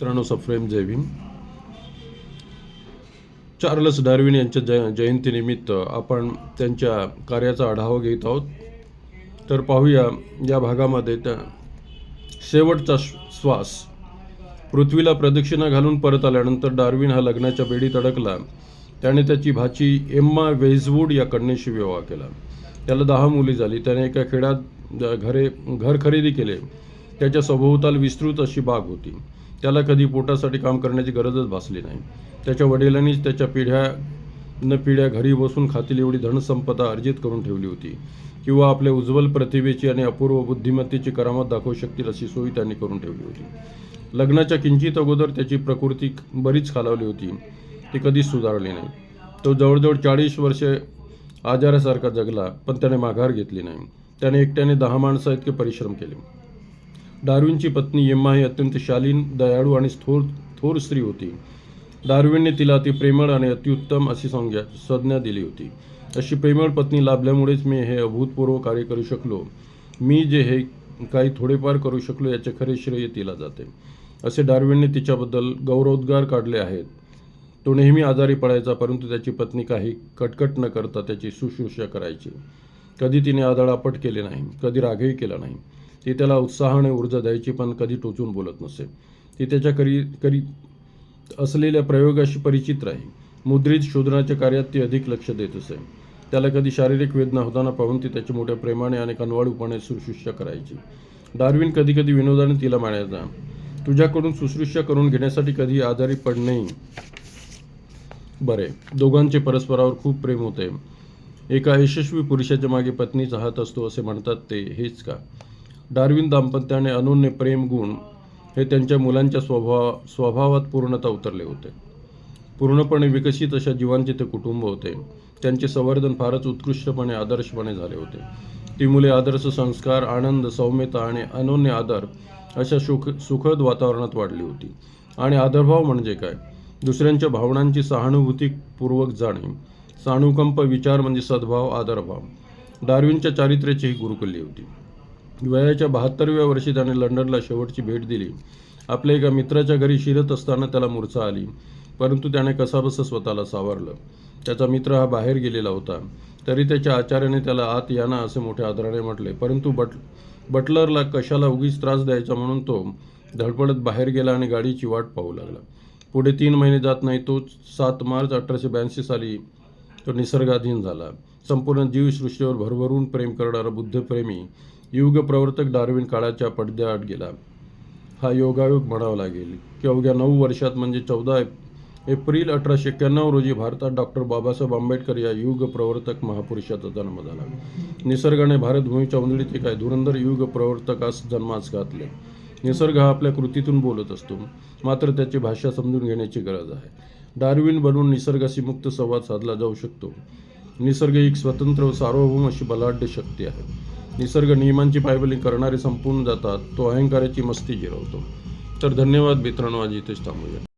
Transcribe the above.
मित्रांनो सफ्रेम जय भीम. चार्लस डार्विन यांच्या जय जयंतीनिमित्त आपण त्यांच्या कार्याचा आढावा घेत आहोत. तर पाहूया या भागामध्ये त्या शेवटचा श्वास. पृथ्वीला प्रदक्षिणा घालून परत आल्यानंतर डार्विन हा लग्नाच्या बेडीत अडकला. त्याने त्याची भाची एम्मा वेजवूड या कन्येशी विवाह केला. त्याला दहा मुली झाली. त्याने एका खेड्यात घरे घर खरेदी केले. त्याच्या सभोवताल विस्तृत अशी बाग होती. त्याला कधी पोटासाठी काम करण्याची गरजच भासली नाही. त्याच्या वडिलांनीच त्याच्या पिढ्या न पिढ्या घरी बसून खातील एवढी धनसंपदा अर्जित करून ठेवली होती. किंवा आपल्या उज्ज्वल प्रतिभेची आणि अपूर्व बुद्धिमत्तेची करामत दाखवू शकतील अशी सोय त्यांनी करून ठेवली होती. लग्नाच्या किंचित अगोदर त्याची प्रकृती बरीच खालावली होती. ती कधीच सुधारली नाही. तो जवळजवळ चाळीस वर्षे आजारासारखा जगला पण त्याने माघार घेतली नाही. त्याने एकट्याने दहा माणसं इतके परिश्रम केले. डार्विनची पत्नी यम्मा ही अत्यंत शालीन दयाळू आणि थोर थोर स्त्री होती. डार्विनने तिला अति प्रेमळ आणि अतिउत्तम अशी संज्ञा संज्ञा दिली होती. अशी प्रेमळ पत्नी लाभल्यामुळेच मी हे अभूतपूर्व कार्य करू शकलो. मी जे हे काही थोडेफार करू शकलो याचे खरे श्रेय तिला जाते. असे डार्विनने तिच्याबद्दल गौरवोद्गार काढले आहेत. तो नेहमी आजारी पडायचा परंतु त्याची पत्नी काही कटकट न करता त्याची शुश्रूषा करायची. कधी तिने आदळापट केले नाही कधी रागही केला नाही. ती त्याला उत्साहाने ऊर्जा द्यायची पण कधी टोचून बोलत नसे. ती त्याच्या करी करीत असलेल्या प्रयोगाशी परिचित राही मुद्रित शोधनाच्या कार्यात ती अधिक लक्ष देत असे. त्याला कधी शारीरिक वेदना होताना पाहून ती त्याची मोठ्या प्रेमाने आणि कनवाळूपणे शुश्रूषा करायची. डार्विन कधी कधी विनोदाने तिला म्हणायचा तुझ्याकडून शुश्रूषा करून घेण्यासाठी कधी आजारी पडणे बरे. दोघांचे परस्परावर खूप प्रेम होते. एका यशस्वी पुरुषाच्या मागे पत्नीचा हात असतो असे म्हणतात ते. हेच का? डार्विन दाम्पत्याने अनोन्य प्रेम गुण हे त्यांच्या मुलांच्या स्वभाव स्वभावात पूर्णतः उतरले होते. पूर्णपणे विकसित अशा जीवांचे ते कुटुंब होते. त्यांचे संवर्धन फारच उत्कृष्टपणे आदर्शपणे झाले होते. ती मुले आदर्श संस्कार आनंद सौम्यता आणि अनोन्य आदर अशा सुख सुखद वातावरणात वाढली होती. आणि आदरभाव म्हणजे काय? दुसऱ्यांच्या भावनांची सहानुभूतीपूर्वक जाणीव सानुकंप विचार म्हणजे सद्भाव आदरभाव. डार्विनच्या चारित्र्याची ही गुरुकिल्ली होती. वयाच्या बहात्तरव्या वर्षी त्याने लंडनला शेवटची भेट दिली. आपल्या एका मित्राच्या घरी शिरत असताना त्याला मूर्छा आली परंतु त्याने कसाबसं स्वतःला सावरलं. त्याचा मित्र हा बाहेर गेलेला होता. तरी त्याच्या आचार्याने त्याला आत याना असे मोठ्या आदराने म्हटले परंतु बट बटलरला कशाला उगीच त्रास द्यायचा म्हणून तो धडपडत बाहेर गेला आणि गाडीची वाट पाहू लागला. पुढे तीन महिने जात नाही तो सात मार्च अठराशे ब्याऐंशी साली तो निसर्गाधीन झाला. संपूर्ण जीवसृष्टीवर भरभरून प्रेम करणारा बुद्धप्रेमी युग प्रवर्तक डार्विन काळाच्या पडद्याआड गेला. हा योगायोग म्हणावा लागेल. की अवघ्या नऊ वर्षात म्हणजे चौदा एप्रिल अठराशे एक्क्याण्णव रोजी भारतात डॉक्टर बाबासाहेब आंबेडकर या युग प्रवर्तक महापुरुषाचा जन्म झाला. निसर्गाने भारतभूमीच्या उंदळीत काय धुरंधर युग प्रवर्तकास जन्मास घातले. निसर्ग हा आपल्या कृतीतून बोलत असतो. मात्र त्याची भाषा समजून घेण्याची गरज आहे. डार्विन बनवून निसर्गाशी मुक्त संवाद साधला जाऊ शकतो. निसर्ग एक स्वतंत्र व सार्वभौम अशी बलाढ्य शक्ती आहे. निसर्ग नियमांची पायबली करणारे संपूर्ण जातात तो अहंकाराची मस्ती जिरवतो. तर धन्यवाद मित्रांनो आज इथेच थांबूया.